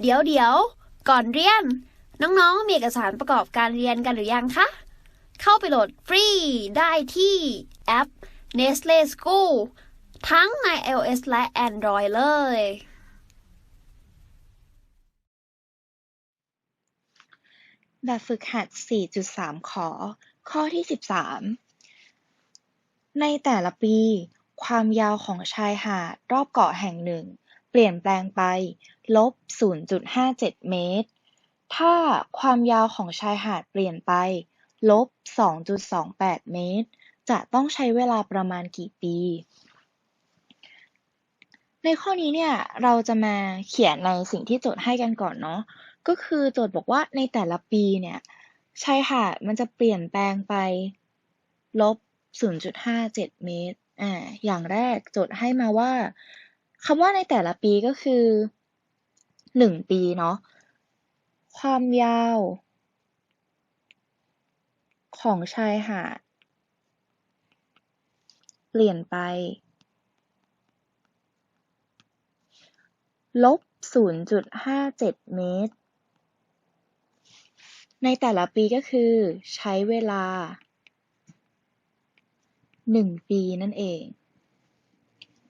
เดี๋ยวเดี๋ยวก่อนเรียน น้องๆ มีเอกสารประกอบการเรียนกันหรือยังคะ เข้าไปโหลดฟรีได้ที่แอป Nestle School ทั้งใน iOS และ Android เลย แบบฝึกหัด 4.3 ขอ ข้อที่ 13 ในแต่ละปี ความยาวของชายหาดรอบเกาะแห่งหนึ่ง เปลี่ยนแปลงไป ลบ 0.57 เมตร ถ้าความยาวของชายหาดเปลี่ยนไป ลบ 2.28 เมตร จะต้องใช้เวลาประมาณกี่ปี ในข้อนี้เนี่ย เราจะมาเขียนในสิ่งที่โจทย์ให้กันก่อนเนาะ ก็คือโจทย์บอกว่าในแต่ละปีเนี่ย ชายหาดมันจะเปลี่ยนแปลงไป ลบ 0.57 เมตร อ่า อย่างแรกโจทย์ให้มาว่า คำว่าในแต่ละปีก็คือ1ปีเนาะความยาว ของชายหาดเปลี่ยนไป ลบ 0.57 เมตร ในแต่ละปีก็คือ ใช้เวลา 1 ปีนั่นเอง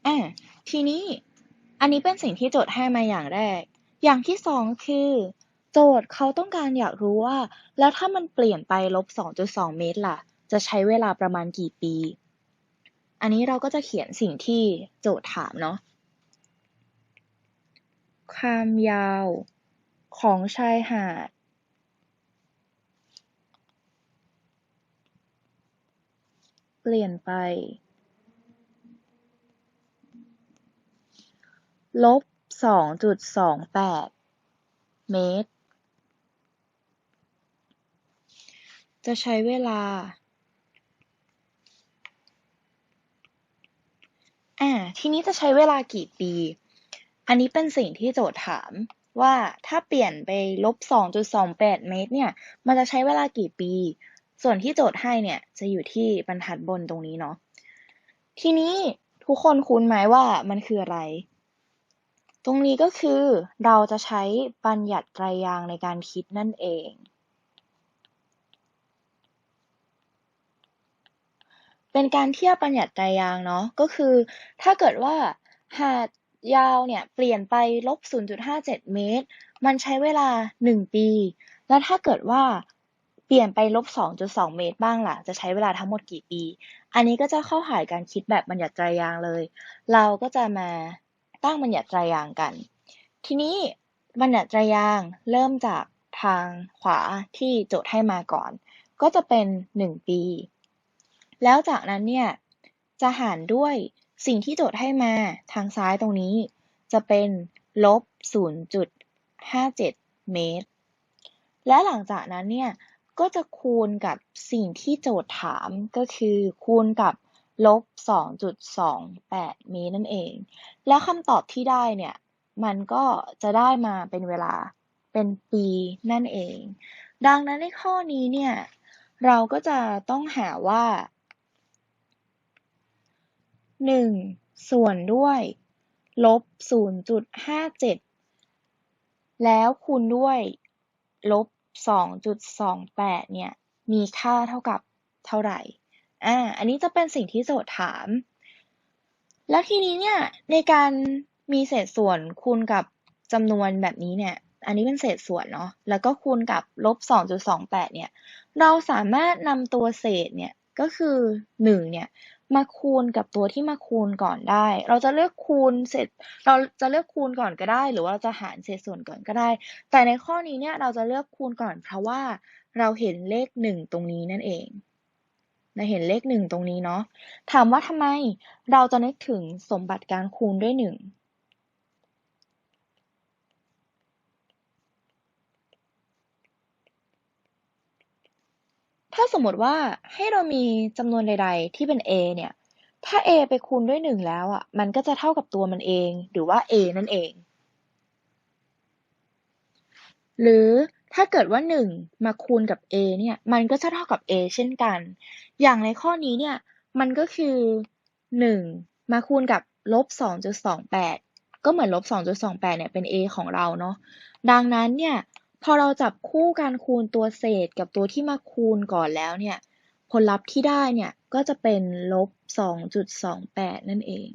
อะทีนี้ อันนี้เป็นสิ่งที่โจทย์ให้มาอย่างแรก อย่างที่สองคือ โจทย์เขาต้องการอยากรู้ว่า แล้วถ้ามันเปลี่ยนไปลบ 2.2 เมตรล่ะ จะใช้เวลาประมาณกี่ปี อันนี้เราก็จะเขียนสิ่งที่โจทย์ถามเนาะ ความยาวของชายหาดเปลี่ยนไป ลบ2.28เมตร จะใช้เวลา อ่า ทีนี้จะใช้เวลากี่ปี อันนี้เป็นสิ่งที่โจทย์ถามว่าถ้าเปลี่ยนไปลบ2.28 เมตรเนี่ย มันจะใช้เวลากี่ปี ส่วนที่โจทย์ให้เนี่ย จะอยู่ที่บรรทัดบนตรงนี้เนาะ ทีนี้ทุกคนคุ้นไหมว่ามันคืออะไร ตรงนี้ก็คือเราจะใช้บัญญัติไตรยางในการคิดนั่นเอง เป็นการเทียบบัญญัติไตรยางเนาะ ก็คือถ้าเกิดว่าหาดยาวเนี่ยเปลี่ยนไปลบ 0.57 เมตร มันใช้เวลา 1 ปี แล้วถ้าเกิดว่าเปลี่ยนไปลบ 2.2 เมตรบ้างล่ะ จะใช้เวลาทั้งหมดกี่ปี อันนี้ก็จะเข้าข่ายการคิดแบบบัญญัติไตรยางเลย เราก็จะมา ตั้งบัญญัติไตรยางกัน ทีนี้บัญญัติไตรยางเริ่มจากทางขวาที่โจทย์ให้มาก่อน ก็จะเป็น 1 ปี แล้วจากนั้นเนี่ยจะหารด้วยสิ่งที่โจทย์ให้มาทางซ้ายตรงนี้ จะเป็นลบ 0.57 เมตร และหลังจากนั้นเนี่ยก็จะคูณกับสิ่งที่โจทย์ถามก็คือคูณกับ ลบ 2.28เมตรนั่นเอง แล้วคำตอบที่ได้เนี่ย มันก็จะได้มาเป็นเวลาเป็นปีนั่นเอง ดังนั้นในข้อนี้เนี่ย เราก็จะต้องหาว่าหนึ่งส่วนด้วย ลบศูนย์จุดห้าเจ็ดแล้วคูณด้วย ลบสองจุดสองแปดเนี่ย มีค่าเท่ากับเท่าไหร่ อ่า อันนี้จะเป็นสิ่งที่โจทย์ถาม แล้วทีนี้เนี่ยในการมีเศษส่วนคูณกับจำนวนแบบนี้เนี่ย อันนี้เป็นเศษส่วนเนาะ แล้วก็คูณกับลบ 2.28 เนี่ย เราสามารถนำตัวเศษเนี่ยก็คือ 1 เนี่ยมาคูณกับตัวที่มาคูณก่อนได้ เราจะเลือกคูณเสร็จเราจะเลือกคูณก่อนก็ได้ หรือว่าเราจะหารเศษส่วนก่อนก็ได้ แต่ในข้อนี้เนี่ยเราจะเลือกคูณก่อนเพราะว่าเราเห็นเลขหนึ่งตรงนี้นั่นเอง เราเห็นเลขหนึ่งตรงนี้เนาะ ถามว่าทำไมเราจะนึกถึงสมบัติการคูณด้วยหนึ่งถ้าสมมติว่าให้เรามีจำนวนใด ๆ ที่เป็น a เนี่ย ถ้า a ไปคูณด้วยหนึ่งแล้วอะ มันก็จะเท่ากับตัวมันเอง หรือว่า a นั่นเอง หรือ ถ้าเกิดว่าหนึ่งมาคูณกับ a เนี่ย มันก็จะเท่ากับ a เช่นกัน อย่างในข้อนี้เนี่ย มันก็คือหนึ่งมาคูณกับลบสองจุดสองแปดก็เหมือนลบ2.28เนี่ยเป็น a ของเราเนาะ ดังนั้นเนี่ย พอเราจับคู่การคูณตัวเศษกับตัวที่มาคูณก่อนแล้วเนี่ย ผลลัพธ์ที่ได้เนี่ย ก็จะเป็นลบ2.28 นั่นเอง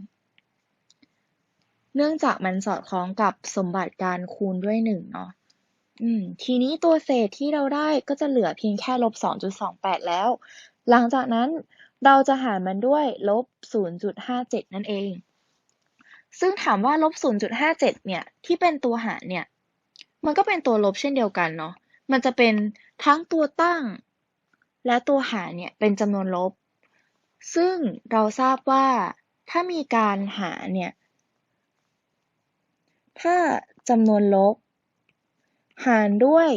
เนื่องจากมันสอดคล้องกับสมบัติการคูณด้วยหนึ่งเนาะ อืม ทีนี้ตัวเศษที่เราได้ก็จะเหลือเพียงแค่ลบ 2.28 แล้ว หลังจากนั้นเราจะหารมันด้วยลบ 0.57 นั่นเอง ซึ่งถามว่าลบ 0.57 เนี่ย ที่เป็นตัวหารเนี่ย มันก็เป็นตัวลบเช่นเดียวกันเนาะ มันจะเป็นทั้งตัวตั้ง และตัวหารเนี่ยเป็นจำนวนลบ ซึ่งเราทราบว่าถ้ามีการหารเนี่ย ถ้าจำนวนลบ หารด้วย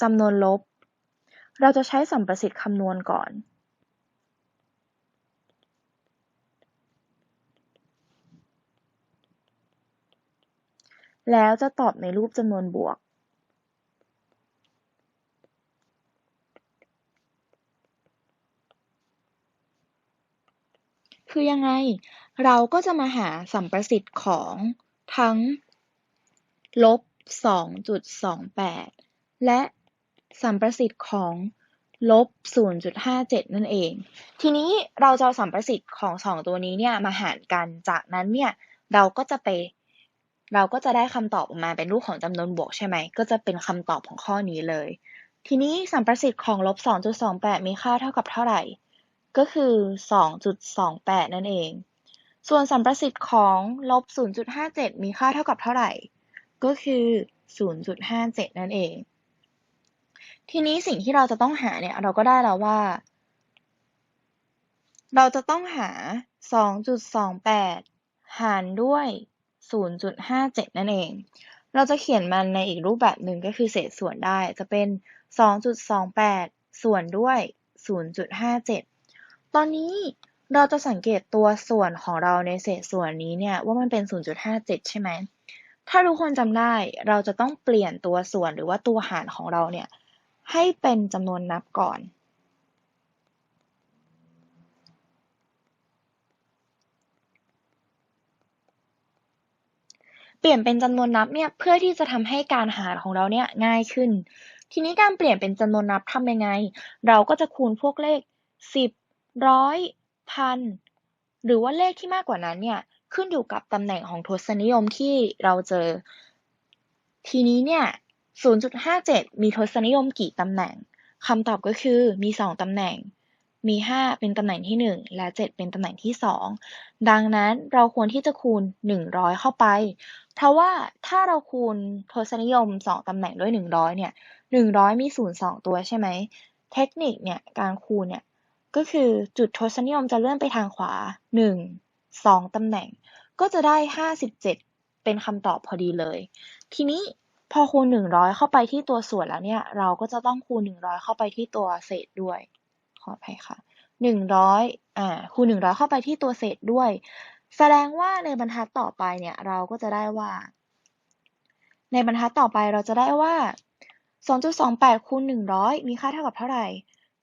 จำนวนลบ เราจะใช้สัมประสิทธิ์คำนวณก่อน แล้วจะตอบในรูปจำนวนบวก คือยังไง เราก็จะมาหาสัมประสิทธิ์ของทั้งลบ 2.28 และสัมประสิทธิ์ของลบ 0.57 นั่นเอง ทีนี้เราจะสัมประสิทธิ์ของสองตัวนี้เนี่ยมาหารกัน จากนั้นเนี่ยเราก็จะไป เราก็จะได้คำตอบออกมาเป็นรูปของจำนวนบวกใช่ไหม ก็จะเป็นคำตอบของข้อนี้เลย ทีนี้สัมประสิทธิ์ของลบ 2.28 มีค่าเท่ากับเท่าไหร่ ก็คือ 2.28 นั่นเอง ส่วนสัมประสิทธิ์ของลบ 0.57 มีค่าเท่ากับเท่าไหร่ ก็คือ 0.57 นั่นเอง ทีนี้สิ่งที่เราจะต้องหาเนี่ย เราก็ได้แล้วว่า เราจะต้องหา 2.28 หารด้วย 0.57 นั่นเอง เราจะเขียนมันในอีกรูปแบบหนึ่งก็คือเศษส่วนได้จะเป็น 2.28 ส่วนด้วย 0.57 ตอนนี้เราจะสังเกตตัวส่วนของเราในเศษส่วนนี้เนี่ยว่ามันเป็น 0.57 ใช่ไหม ถ้าทุกคนจำได้เราจะต้องเปลี่ยนตัวส่วนหรือว่าตัวหารของเราเนี่ยให้เป็นจำนวนนับก่อน เปลี่ยนเป็นจำนวนนับเนี่ยเพื่อที่จะทำให้การหารของเราเนี่ยง่ายขึ้น ทีนี้การเปลี่ยนเป็นจำนวนนับทำยังไง เราก็จะคูณพวกเลข 10 ร้อยพันหรือว่าเลขที่มากกว่านั้นเนี่ย ขึ้นอยู่กับตำแหน่งของทศนิยมที่เราเจอ ทีนี้เนี่ย 0.57 มีทศนิยมกี่ตำแหน่งคำตอบก็คือมี 2ตำแหน่ง มี 5 เป็นตำแหน่งที่ 1 และ 7 เป็นตำแหน่งที่ 2 ดังนั้นเราควรที่จะคูณ 100 เข้าไป เพราะว่าถ้าเราคูณทศนิยม 2ตำแหน่งด้วย 100 เนี่ย 100 มี 0 2 ตัวใช่ไหม เทคนิคเนี่ยการคูณเนี่ยก็คือจุดทศนิยมจะเลื่อนไปทางขวา 1 2 ตำแหน่ง ก็จะได้ 57 เป็นคำตอบพอดีเลย ทีนี้พอคูณ 100 เข้าไปที่ตัวส่วนแล้วเนี่ย เราก็จะต้องคูณ 100 เข้าไปที่ตัวเศษด้วย ขออภัยค่ะ 100อ่าคูณ 100 เข้าไปที่ตัวเศษด้วย แสดงว่าในบรรทัดต่อไปเนี่ยเราก็จะได้ว่า ในบรรทัดต่อไปเราจะได้ว่า2.28คูณ100 มีค่าเท่ากับเท่าไหร่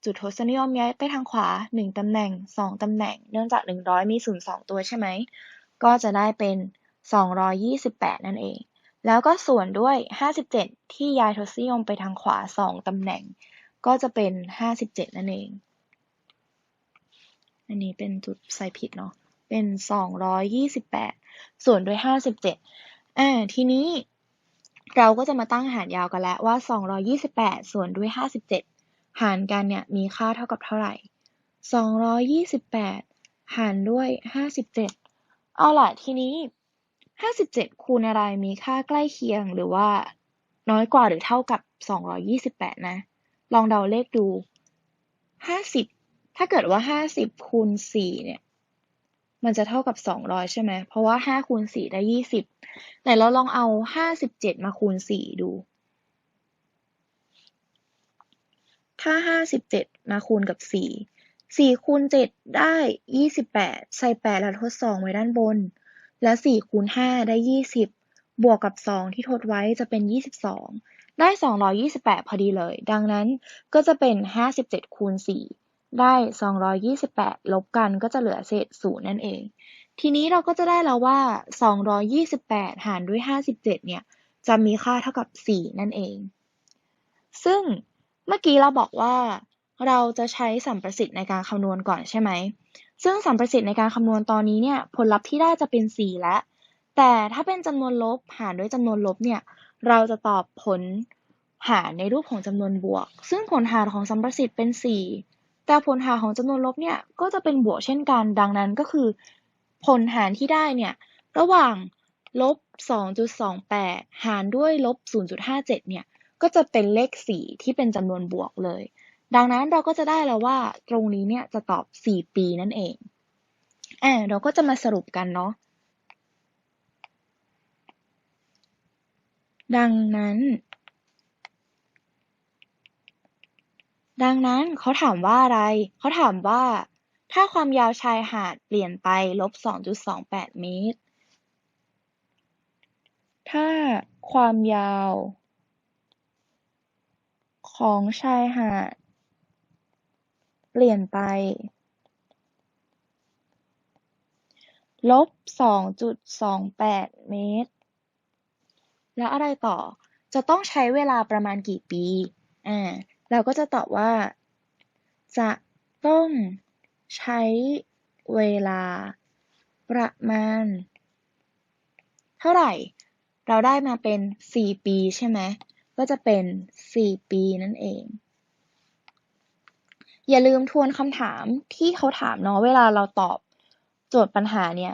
จุดทศนิยมย้ายไปทางขวา 1 ตำแหน่ง 2 ตำแหน่ง เนื่องจาก 100 มี 0 2 ตัวใช่ไหม ก็จะได้เป็น 228 นั่นเอง แล้วก็ส่วนด้วย 57 ที่ย้ายทศนิยมไปทางขวา 2 ตำแหน่ง ก็จะเป็น 57 นั่นเอง อันนี้เป็นจุดใส่ผิดเนาะ เป็น 228 ส่วนด้วย 57อ่าทีนี้เราก็จะมาตั้งหารยาวกันแล้วว่า 228 ส่วนด้วย 57 หารกันเนี่ยมีค่าเท่ากับเท่าไหร่ 228 หารด้วย 57 เอาล่ะทีนี้ 57 คูณอะไรมีค่าใกล้เคียงหรือว่าน้อยกว่าหรือเท่ากับ 228 นะ ลองเดาเลขดู 50 ถ้าเกิดว่า 50 คูณ 4 เนี่ย มันจะเท่ากับ 200 ใช่ไหม เพราะว่า 5 คูณ 4 ได้ 20 ไหนเราลองเอา 57 มาคูณ 4 ดู ถ้า57มาคูณกับ4 4คูณ7ได้28ใส่8แล้วทด2ไว้ด้านบน และ4คูณ5ได้20บวกกับ2ที่ทดไว้จะเป็น22ได้228พอดีเลย ดังนั้นก็จะเป็น57คูณ4ได้228ลบกันก็จะเหลือเศษ0นั่นเอง ทีนี้เราก็จะได้แล้วว่า228หารด้วย57เนี่ยจะมีค่าเท่ากับ4นั่นเอง ซึ่ง เมื่อกี้เราบอกว่าเราจะใช้สัมประสิทธิ์ในการคำนวณก่อนใช่ไหม ซึ่งสัมประสิทธิ์ในการคำนวณตอนนี้เนี่ยผลลัพธ์ที่ได้จะเป็น 4 แล้วแต่ถ้าเป็นจำนวนลบหารด้วยจำนวนลบเนี่ยเราจะตอบผลหารในรูปของจำนวนบวก ซึ่งผลหารของสัมประสิทธิ์เป็น 4 แต่ผลหารของจำนวนลบเนี่ยก็จะเป็นบวกเช่นกัน ดังนั้นก็คือ ผลหารที่ได้เนี่ยระหว่างลบ2.28 หารด้วยลบ0.57เนี่ย ก็จะเป็นเลข4ที่เป็นจำนวนบวกเลย ดังนั้นเราก็จะได้แล้วว่าตรงนี้เนี่ยจะตอบ 4 ปีนั่นเองอ่าเราก็จะมาสรุปกันเนาะดังนั้น ดังนั้นเขาถามว่าอะไร เขาถามว่า ถ้าความยาวชายหาดเปลี่ยนไปลบ 2.28 เมตร ถ้าความยาว ของชายหาดเปลี่ยนไปลบ2.28เมตร แล้วอะไรต่อ จะต้องใช้เวลาประมาณกี่ปี อ่า เราก็จะตอบว่า จะต้องใช้เวลาประมาณ เท่าไหร่ เราได้มาเป็น 4 ปีใช่ไหม ก็จะเป็น 4 ปีนั่นเอง อย่าลืมทวนคำถามที่เขาถามเนาะเวลาเราตอบโจทย์ปัญหาเนี่ย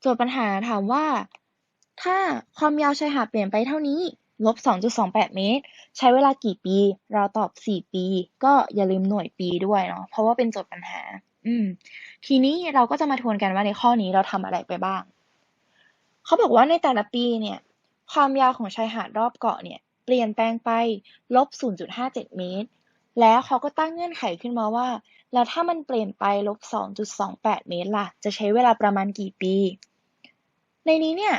โจทย์ปัญหาถามว่า ถ้าความยาวชายหาดเปลี่ยนไปเท่านี้ลบ 2.28 เมตร ใช้เวลากี่ปี เราตอบ 4 ปี ก็อย่าลืมหน่วยปีด้วยเนาะเพราะว่าเป็นโจทย์ปัญหา อืม ทีนี้เราก็จะมาทวนกันว่าในข้อนี้เราทำอะไรไปบ้าง เขาบอกว่าในแต่ละปีเนี่ย ความยาวของชายหาดรอบเกาะเนี่ย เปลี่ยนแปลงไปลบ 0.57 เมตร แล้วเขาก็ตั้งเงื่อนไขขึ้นมาว่า แล้วถ้ามันเปลี่ยนไปลบ 2.28 เมตรล่ะ จะใช้เวลาประมาณกี่ปี ในนี้เนี่ย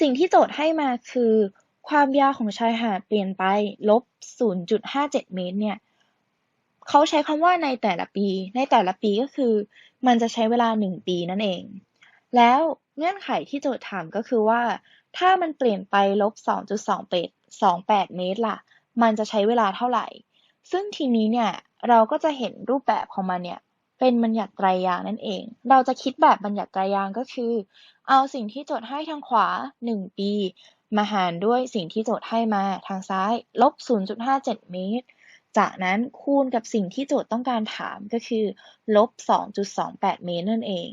สิ่งที่โจทย์ให้มาคือ ความยาวของชายหาดเปลี่ยนไปลบ 0.57 เมตรเนี่ยเขาใช้คำว่าในแต่ละปี ในแต่ละปีก็คือ มันจะใช้เวลา 1 ปีนั่นเอง แล้วเงื่อนไขที่โจทย์ถามก็คือว่า ถ้ามันเปลี่ยนไปลบ 2.28 เมตรล่ะ มันจะใช้เวลาเท่าไหร่ ซึ่งทีนี้เนี่ย เราก็จะเห็นรูปแบบของมันเนี่ย เป็นบัญญัติไตรยางนั่นเอง เราจะคิดแบบบัญญัติไตรยางก็คือ เอาสิ่งที่โจทย์ให้ทางขวา 1 ปี มาหารด้วยสิ่งที่โจทย์ให้มาทางซ้าย ลบ 0.57 เมตร จากนั้นคูณกับสิ่งที่โจทย์ต้องการถามก็คือ ลบ 2.28 เมตรนั่นเอง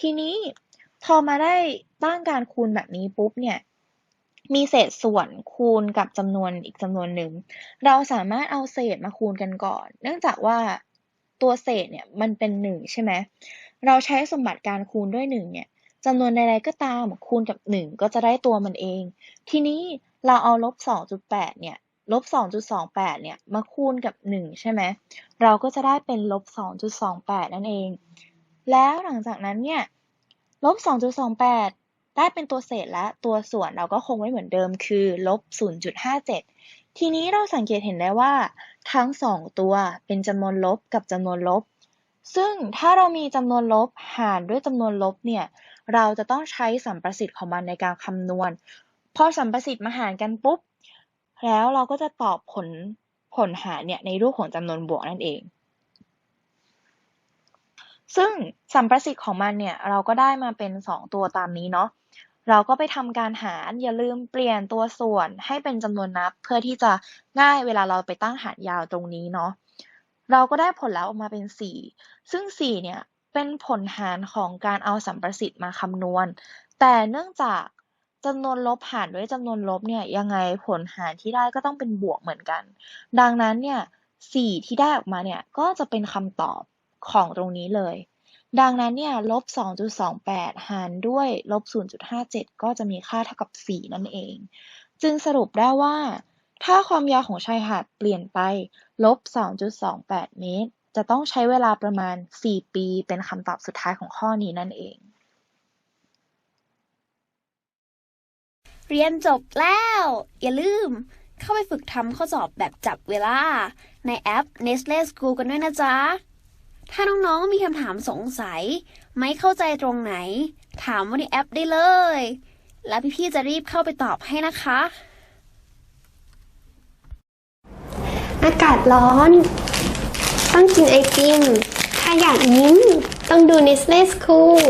ทีนี้ พอมาได้ตั้งการคูณแบบนี้ปุ๊บเนี่ยมีเศษส่วนคูณกับจำนวนอีกจำนวนหนึ่ง เราสามารถเอาเศษมาคูณกันก่อน เนื่องจากว่าตัวเศษเนี่ยมันเป็นหนึ่งใช่ไหมเราใช้สมบัติการคูณด้วยหนึ่งเนี่ยจำนวนใดๆก็ตามคูณกับหนึ่งก็จะได้ตัวมันเอง ทีนี้เราเอาลบ2.8เนี่ยลบ2.28เนี่ยมาคูณกับ1ใช่ไหมเราก็จะได้เป็นลบ2.28นั่นเอง แล้วหลังจากนั้นเนี่ย ลบ 2.28 ได้เป็นตัวเศษและตัวส่วนเราก็คงไว้เหมือนเดิมคือลบ 0.57 ทีนี้เราสังเกตเห็นได้ว่า ทั้ง 2 ตัวเป็นจำนวนลบกับจำนวนลบ ซึ่งถ้าเรามีจำนวนลบหารด้วยจำนวนลบเนี่ย เราจะต้องใช้สัมประสิทธิ์ของมันในการคำนวณ พอสัมประสิทธิ์มาหารกันปุ๊บ แล้วเราก็จะตอบผลผลหารเนี่ยในรูปของจำนวนบวกนั่นเอง ซึ่งสัมประสิทธิ์ของมันเนี่ยเราก็ได้มาเป็น 2 ตัวตามนี้เนาะเราก็ไปทำการหารอย่าลืมเปลี่ยนตัวส่วนให้เป็นจำนวนนับ เพื่อที่จะง่ายเวลาเราไปตั้งหารยาวตรงนี้เนาะเราก็ได้ผลลัพธ์ออกมาเป็น 4 ซึ่ง 4 เนี่ยเป็นผลหารของการเอาสัมประสิทธิ์มาคำนวณ แต่เนื่องจากจำนวนลบหารด้วยจำนวนลบเนี่ยยังไงผลหารที่ได้ก็ต้องเป็นบวกเหมือนกัน ดังนั้นเนี่ย4ที่ได้ออกมาเนี่ยก็จะเป็นคำตอบ ของตรงนี้เลย ดังนั้นเนี่ยลบ 2.28 หารด้วยลบ 0.57 ก็จะมีค่าเท่ากับ 4 นั่นเอง จึงสรุปได้ว่า ถ้าความยาวของชายหาดเปลี่ยนไปลบ 2.28 เมตร จะต้องใช้เวลาประมาณ 4 ปี เป็นคำตอบสุดท้ายของข้อนี้นั่นเองเรียนจบแล้ว อย่าลืม เข้าไปฝึกทำข้อสอบแบบจับเวลา ในแอป Nestle School กันด้วยนะจ๊ะ ถ้าน้องๆมีคำถามสงสัย ไม่เข้าใจตรงไหน ถามว่าในแอปได้เลย แล้วพี่ๆจะรีบเข้าไปตอบให้นะคะ อากาศร้อน ต้องกินไอติม ถ้าอยากยิ้ม ต้องดู Nestle School